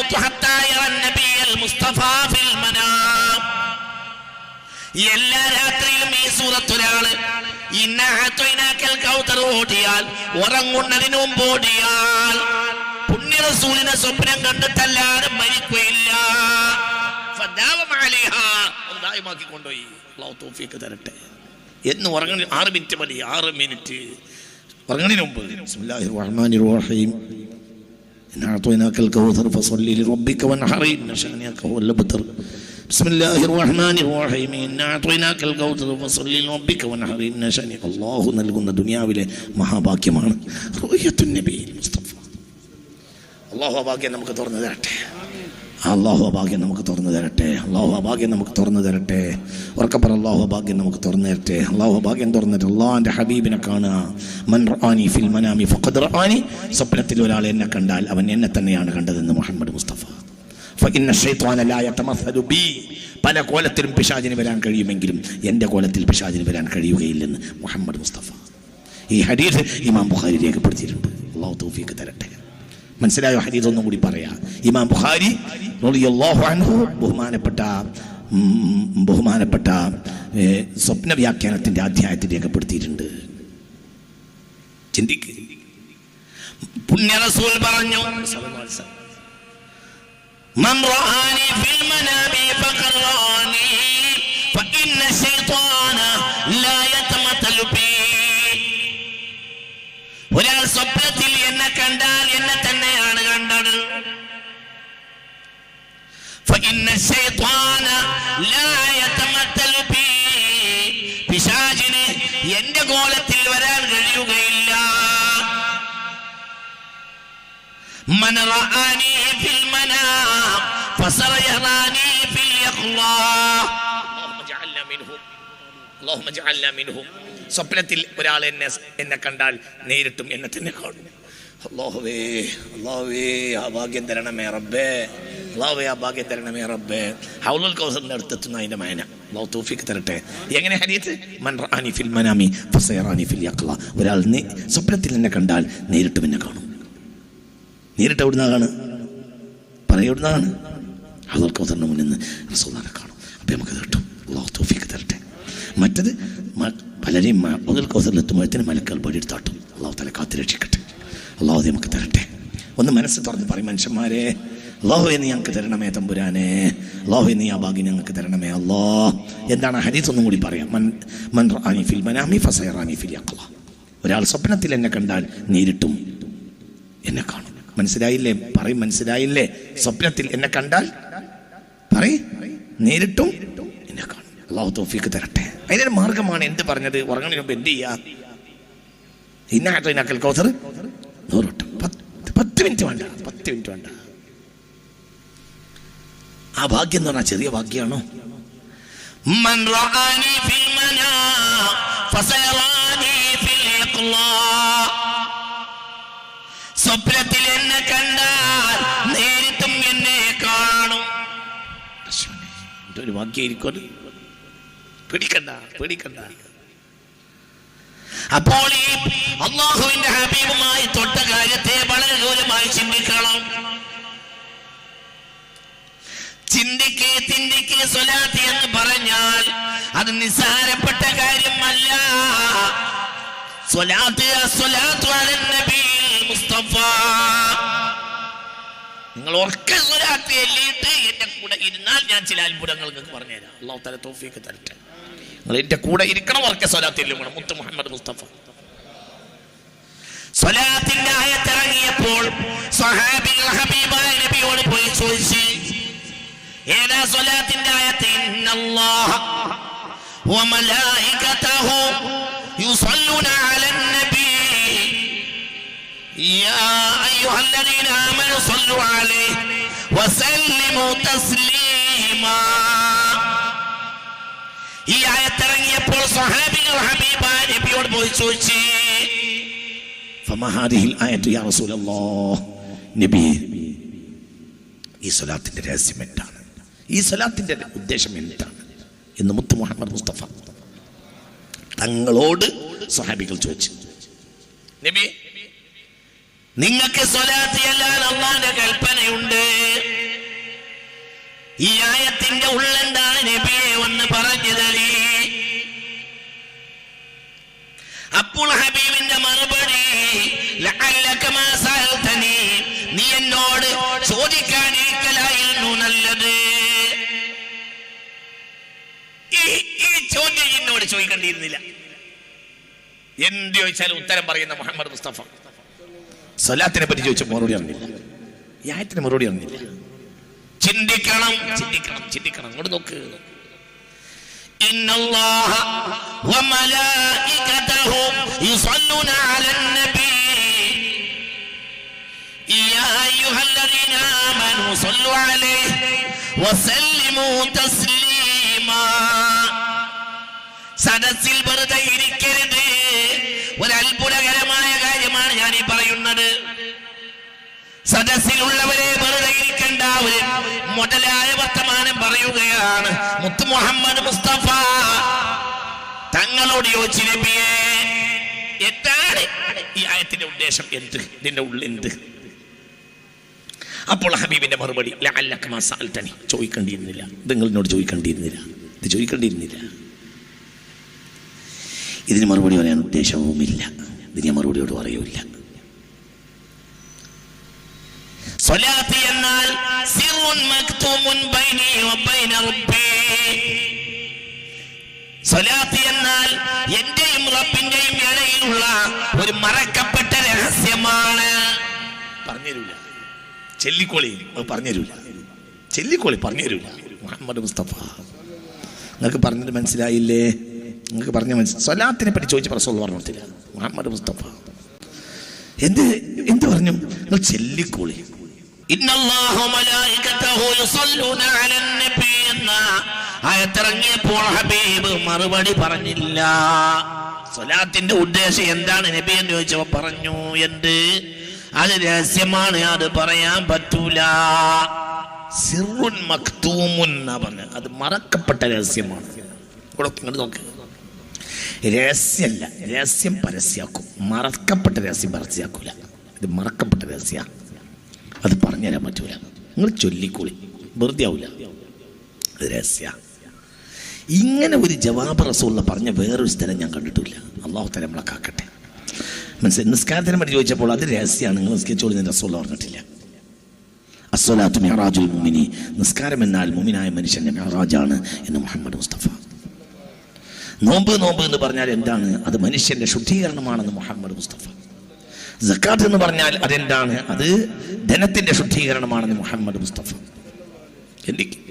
يموت حتى يرى النبي المصطفى في المنام എല്ലാ രാത്രിയിലും ഈ സൂറത്തൊരാള് ഇന്നഹത്വയിനാക്കൽ കൗതർ ഓടിയാൽ ഉറങ്ങുന്നതിന് മുമ്പ് ഓടിയാൽ പുണ്യ റസൂലിനെ സ്വപ്നം കണ്ടിട്ടല്ലാതെ മരിക്കുകയില്ല ഫദാവം അലൈഹാ. അത് ദായമാക്കി കൊണ്ടുപോയി അള്ളാഹു തൗഫീഖ് തരട്ടെ എന്ന് ഉറങ്ങണ ആറ് മിനിറ്റ് മതി ആറ് മിനിറ്റ് ഉറങ്ങണതിന് മുമ്പ് ബിസ്മില്ലാഹിർ റഹ്മാനിർ റഹീം إن أعطيناك الكوثر فصل لربك وانحر إن شانئك هو الأبتر بسم الله الرحمن الرحيم إن أعطيناك الكوثر فصل لربك وانحر إن شانئك الله നൽകുന്ന ദുനിയാവിലെ മഹാഭാഗ്യമാണ് റൂയത്തുൻ നബി മുസ്തഫ അള്ളാഹു ആ ഭാഗ്യം നമുക്ക് തുറന്നു തരട്ടെ അള്ളാഹു ഭാഗ്യം നമുക്ക് തുറന്നു തരട്ടെ. അള്ളാഹു ഭാഗ്യം നമുക്ക് തുറന്നു തരട്ടെ. ഉറക്കപ്പുറം അള്ളാഹു ഭാഗ്യം നമുക്ക് തുറന്നു തരട്ടെ. അള്ളാഹു ഭാഗ്യം തുറന്നിട്ട് അള്ളാഹിന്റെ ഹബീബിനെ കാണുക. മൻ ഫിൽ മനാമി ഫഖദ് സ്വപ്നത്തിൽ ഒരാൾ എന്നെ കണ്ടാൽ അവൻ എന്നെ തന്നെയാണ് കണ്ടതെന്ന് മുഹമ്മദ് മുസ്തഫ. പല കോലത്തിലും പിശാചിന് വരാൻ കഴിയുമെങ്കിലും എന്റെ കോലത്തിൽ പിശാചിന് വരാൻ കഴിയുകയില്ലെന്ന് മുഹമ്മദ് മുസ്തഫ. ഈ ഹരീഫ് ഇമാം ബുഖാരി രേഖപ്പെടുത്തിയിട്ടുണ്ട്. അള്ളാഹു തൗഫീക്ക് തരട്ടെ. മനസ്സിലായോ ഹദീസ് ഒന്നും കൂടി പറയാം ഇമാം ബുഖാരി റളിയല്ലാഹു അൻഹു ബഹുമാനപ്പെട്ട ഉം, ബഹുമാനപ്പെട്ട ഏ, സ്വപ്ന വ്യാഖ്യാനത്തിന്റെ അധ്യായത്തിൽ രേഖപ്പെടുത്തിയിട്ടുണ്ട് ചിന്തിക്ക് പുണ്യ റസൂൽ പറഞ്ഞു من رآني في المنام فقد رآني فإن الشيطان لا يتمثل بي ഒരാൾ സ്വപ്നത്തിൽ എന്നെ കണ്ടാൽ എന്നെ തന്നെയാണ് കണ്ടത് فإن الشيطان لا يتمثل بي പിശാചിന് എന്റെ കോലത്തിൽ വരാൻ കഴിയുകയില്ല من رآني في المنام فسيراني في اليقظة اللهم اجعلنا منهم മിൻഹും. സ്വപ്നത്തിൽ ഒരാൾ എന്നെ എന്നെ കണ്ടാൽ നേരിട്ടും എന്നെ തന്നെ കാണും. അള്ളാഹുവേ അള്ളാഹുവേ ആ ഭാഗ്യം റബ്ബേ. ആ ഭാഗ്യം റബ്ബേ. തരട്ടെ. എങ്ങനെ ഫിൽ മനാമി ഫസൈറാനി ഫിൽ ഒരാൾ സ്വപ്നത്തിൽ എന്നെ കണ്ടാൽ നേരിട്ട് പിന്നെ കാണും. നേരിട്ട് എവിടുന്നാണ് പറയെവിടുന്നാണ് ഹൗലുൽ കൗസറിന്റെ മുന്നിൽ നിന്ന് കാണും. അപ്പൊ നമുക്ക് കേട്ടു. മറ്റത് പലരെയും മുതൽ കൗസറിലെത്തുമ്പോഴത്തേനും മലക്കൾ പടിയെടുത്താട്ടും അള്ളാഹു തല കാത്തു രക്ഷിക്കട്ടെ അള്ളാഹു നമുക്ക് തരട്ടെ. ഒന്ന് മനസ്സ് തുറന്ന് പറയും മനുഷ്യന്മാരെ. അള്ളാഹു എന്ന് ഞങ്ങൾക്ക് തരണമേ തമ്പുരാനെ. അള്ളാഹു എന്ന് ആ ഭാഗ്യം ഞങ്ങൾക്ക് തരണമേ അള്ളാ എന്താണ് ഹരീസ് ഒന്നും കൂടി പറയാം. മൻ മൻ ഫസൈറാനി ഫിൽ ഒരാൾ സ്വപ്നത്തിൽ എന്നെ കണ്ടാൽ നേരിട്ടും എന്നെ കാണും. മനസ്സിലായില്ലേ? പറയും മനസ്സിലായില്ലേ? സ്വപ്നത്തിൽ എന്നെ കണ്ടാൽ പറയും നേരിട്ടും എന്നെ കാണും. അള്ളാഹു തോഫിക്ക് തരട്ടെ. അതിനൊരു മാർഗമാണ് എന്ത് പറഞ്ഞത്? ഉറങ്ങുന്നതിന് മുമ്പ് എന്ത് ചെയ്യുക ഇന്നാട്ടിനാക്കൽ കോസർ? നൂറോട്ടം. പത്ത് പത്ത് മിനിറ്റ് വേണ്ട പത്ത് മിനിറ്റ് വേണ്ട. ആ ഭാഗ്യം എന്ന് പറഞ്ഞാൽ ചെറിയ ഭാഗ്യമാണോ? സ്വപ്നത്തിൽ എന്നെ കണ്ടാൽ നേരിട്ടും എന്നെ കാണും. ഒരു ഭാഗ്യം ഇരിക്കുമല്ലോ പേടിക്കണ്ട പേടിക്കണ്ട. അപ്പോൾ ഈ അള്ളാഹുവിന്റെ ഹബീബുമായി തൊട്ട കാര്യത്തെ വളരെ ഗൗരവമായി ചിന്തിക്കണം. ചിന്തിക്ക് ചിന്തിക്ക് സ്വലാത്തി എന്ന് പറഞ്ഞാൽ അത് നിസ്സാരപ്പെട്ട കാര്യമല്ല. നിങ്ങൾ ഒക്കെ സ്വലാത്ത് എല്ലിയിട്ട് എന്റെ കൂടെ ഇരുന്നാൽ ഞാൻ ചില അത്ഭുതങ്ങൾ നിങ്ങൾക്ക് പറഞ്ഞുതരാം. അള്ളാഹു തല തോഫിക്ക് തരട്ടെ. നിങ്ങൾ എന്റെ കൂടെ ഇരിക്കണം ഉറക്ക സ്വലാത്ത് എല്ലും കൂടെ മുത്ത് മുഹമ്മദ് മുസ്തഫ സ്വലാത്തിന്റെ ആയത്തിറങ്ങിയപ്പോൾ സ്വഹാബികൾ ഹബീബായ നബിയോട് പോയി ചോദിച്ചു ഏതാ സ്വലാത്തിന്റെ ആയത്ത് ഇന്നല്ലാഹ وملائكته يصلون على النبي يا أيها الذين آمنوا صلوا عليه وسلموا تسليما ഈ ആയത്തിറങ്ങിയപ്പോൾ സ്വഹാബികൾ ഹബീബ നബിയോട് പോയി ചോദിച്ചു ഫമഹാദിഹിൽ ആയത്തു യാ റസൂലല്ലാഹ്? നബി ഈ സ്വലാത്തിന്റെ രഹസ്യം എന്താണ്? ഈ സ്വലാത്തിന്റെ ഉദ്ദേശം എന്താണ്? എന്ന് മുത്ത് മുഹമ്മദ് മുസ്തഫ തങ്ങളോട് സ്വഹാബികൾ ചോദിച്ചു. നബി നിങ്ങൾക്ക് സ്വലാത്ത് ചെല്ലാൻ അള്ളാന്റെ കൽപ്പനയുണ്ട്. ഈ ആയത്തിന്റെ ഉള്ളെന്താണ് കണ്ടിരുന്നില്ല. എന്ത് ചോദിച്ചാലും ഉത്തരം പറയുന്ന മുഹമ്മദ് മുസ്തഫ. സ്വലാത്തിനെ പറ്റി ചോദിച്ച മറുപടി അറിഞ്ഞില്ല യാറ്റിന് മറുപടി അറിഞ്ഞില്ല ചിന്തിക്കണം ചിന്തിക്കണം ചിന്തിക്കണം. അങ്ങോട്ട് നോക്ക്. ഇന്നല്ലാഹ വമലായികതഹു യുസല്ലുന അലന്നബി യാ അയ്യുഹല്ലദീന ആമനു സല്ലു അലൈഹി വസല്ലിമു തസ്ലീമാ. സദസ്സിൽ വെറുതെ ഇരിക്കരുത്. ഒരു അത്ഭുതകരമായ കാര്യമാണ് ഞാൻ ഈ പറയുന്നത് സദസ്സിലുള്ളവരെ വെറുതെ ഇരിക്കേണ്ട മുതലായ വർത്തമാനം പറയുകയാണ് മുത്ത് മുഹമ്മദ് മുസ്തഫ. തങ്ങളോട് യോജിച്ച് നബിയെ എന്താണ് ഈ ആയത്തിന്റെ ഉദ്ദേശം? എന്ത്? ഇതിന്റെ ഉള്ളിൽ എന്ത്? അപ്പോൾ ഹബീബിന്റെ മറുപടി ചോദിക്കേണ്ടിയിരുന്നില്ല. ഇത് നിങ്ങളോട് ചോദിക്കേണ്ടിയിരുന്നില്ല. ഇത് ചോദിക്കേണ്ടിയിരുന്നില്ല. ഇതിന് മറുപടി പറയാൻ ഉദ്ദേശവുമില്ല. ഇതിന് ഞാൻ മറുപടിയോട് പറയൂല സ്വലാത്ത് എന്നാൽ സ്വലാത്ത് എന്നാൽ എന്റെയും റബ്ബിന്റെയും ഇടയിലുള്ള ഒരു മറക്കപ്പെട്ട രഹസ്യമാണ്. പറഞ്ഞുതരൂല. ചെല്ലിക്കോളി പറഞ്ഞുതരൂല. ചെല്ലിക്കോളി പറഞ്ഞുതരൂല. മുഹമ്മദ് മുസ്തഫ. നിങ്ങൾക്ക് പറഞ്ഞിട്ട് മനസ്സിലായില്ലേ? നിങ്ങൾക്ക് പറഞ്ഞ മനസ്സിലായി സ്വലാത്തിനെ പറ്റി ചോദിച്ച പ്രസവം പറഞ്ഞു കൊടുത്തില്ല. മുഹമ്മദ് മുസ്തഫ. എന്ത് എന്ത് പറഞ്ഞു? നിങ്ങൾ ചെല്ലിക്കോളി. ആയത്തിറങ്ങിയപ്പോൾ ഹബീബ് മറുപടി പറഞ്ഞില്ല. സ്വലാത്തിന്റെ ഉദ്ദേശം എന്താണ് നബി എന്ന് ചോദിച്ചപ്പോ പറഞ്ഞു എന്ത്? അത് രഹസ്യമാണ് അത് പറയാൻ പറ്റൂല. സിറുൻ മക്തൂമുൻ പറഞ്ഞു അത് മറക്കപ്പെട്ട രഹസ്യമാണ്. ഇവിടെ നോക്ക്. രഹസ്യമല്ല രഹസ്യം പരസ്യമാക്കും മറക്കപ്പെട്ട രഹസ്യം പരസ്യമാക്കൂല ഇത് മറക്കപ്പെട്ട രഹസ്യ. അത് പറഞ്ഞുതരാൻ പറ്റൂല. നിങ്ങൾ ചൊല്ലിക്കൂളി. വെറുതെ ആവൂല. അത് രഹസ്യ. ഇങ്ങനെ ഒരു ജവാബ് റസൂള്ള പറഞ്ഞ വേറൊരു സ്ഥലം ഞാൻ കണ്ടിട്ടില്ല. അള്ളാഹു തല നമ്മളെ കാക്കട്ടെ. മനസ്സിലായി? നിസ്കാരത്തിനെ പറ്റി ചോദിച്ചപ്പോൾ അത് രഹസ്യമാണ് നിങ്ങൾ നിസ്കരിച്ചോളി ഞാൻ റസൂള്ള പറഞ്ഞിട്ടില്ല. അസ്വലാത്തു മെഹറാജുൽ മുമിനി നിസ്കാരം എന്നാൽ മുമിനായ മനുഷ്യന്റെ മെഹറാജാണ് എന്ന് മുഹമ്മദ് മുസ്തഫ. നോമ്പ് നോമ്പ് എന്ന് പറഞ്ഞാൽ എന്താണ്? അത് മനുഷ്യന്റെ ശുദ്ധീകരണമാണെന്ന് മുഹമ്മദ് മുസ്തഫ. സക്കാത്ത് എന്ന് പറഞ്ഞാൽ അതെന്താണ്? അത് ധനത്തിന്റെ ശുദ്ധീകരണമാണെന്ന് മുഹമ്മദ് മുസ്തഫ. ചിന്തിക്ക്